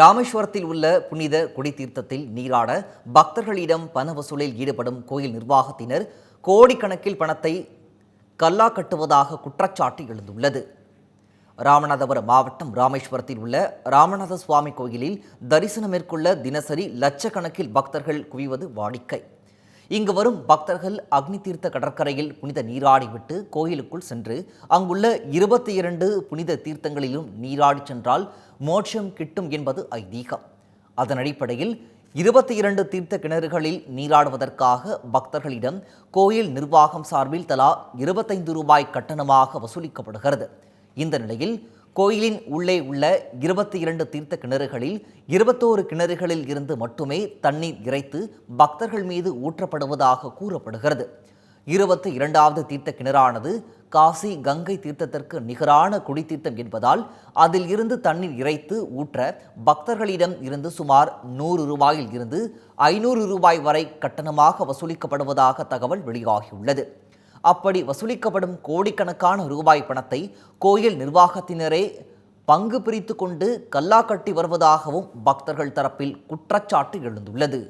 ராமேஸ்வரத்தில் உள்ள புனித குடித்தீர்த்தத்தில் நீராட பக்தர்களிடம் பண வசூலில் ஈடுபடும் கோயில் நிர்வாகத்தினர் கோடிக்கணக்கில் பணத்தை கல்லா கட்டுவதாக குற்றச்சாட்டு எழுந்துள்ளது. ராமநாதபுரம் மாவட்டம் ராமேஸ்வரத்தில் உள்ள ராமநாத சுவாமி கோயிலில் தரிசனம் மேற்கொள்ள தினசரி லட்சக்கணக்கில் பக்தர்கள் குவிவது வாடிக்கை. இங்கு வரும் பக்தர்கள் அக்னி தீர்த்த கடற்கரையில் புனித நீராடிவிட்டு கோயிலுக்குள் சென்று அங்குள்ள இருபத்தி இரண்டு புனித தீர்த்தங்களிலும் நீராடி சென்றால் மோட்சம் கிட்டும் என்பது ஐதீகம். அதன் அடிப்படையில் இருபத்தி இரண்டு தீர்த்த கிணறுகளில் நீராடுவதற்காக பக்தர்களிடம் கோயில் நிர்வாகம் சார்பில் தலா இருபத்தைந்து ரூபாய் கட்டணமாக வசூலிக்கப்படுகிறது. இந்த நிலையில் கோயிலின் உள்ளே உள்ள இருபத்தி இரண்டு தீர்த்த கிணறுகளில் இருபத்தோரு கிணறுகளில் இருந்து மட்டுமே தண்ணீர் இறைத்து பக்தர்கள் மீது ஊற்றப்படுவதாக கூறப்படுகிறது. இருபத்தி இரண்டாவது தீர்த்த கிணறானது காசி கங்கை தீர்த்தத்திற்கு நிகரான குடித்தீர்த்தம் என்பதால் அதில் இருந்து தண்ணீர் இறைத்து ஊற்ற பக்தர்களிடம் இருந்து சுமார் நூறு ரூபாயில் இருந்து ஐநூறு ரூபாய் வரை கட்டணமாக வசூலிக்கப்படுவதாக தகவல் வெளியாகியுள்ளது. அப்படி வசூலிக்கப்படும் கோடிக்கணக்கான ரூபாய் பணத்தை கோயில் நிர்வாகத்தினரே பங்கு பிரித்து கொண்டு கல்லா கட்டி வருவதாகவும் பக்தர்கள் தரப்பில் குற்றச்சாட்டு எழுந்துள்ளது.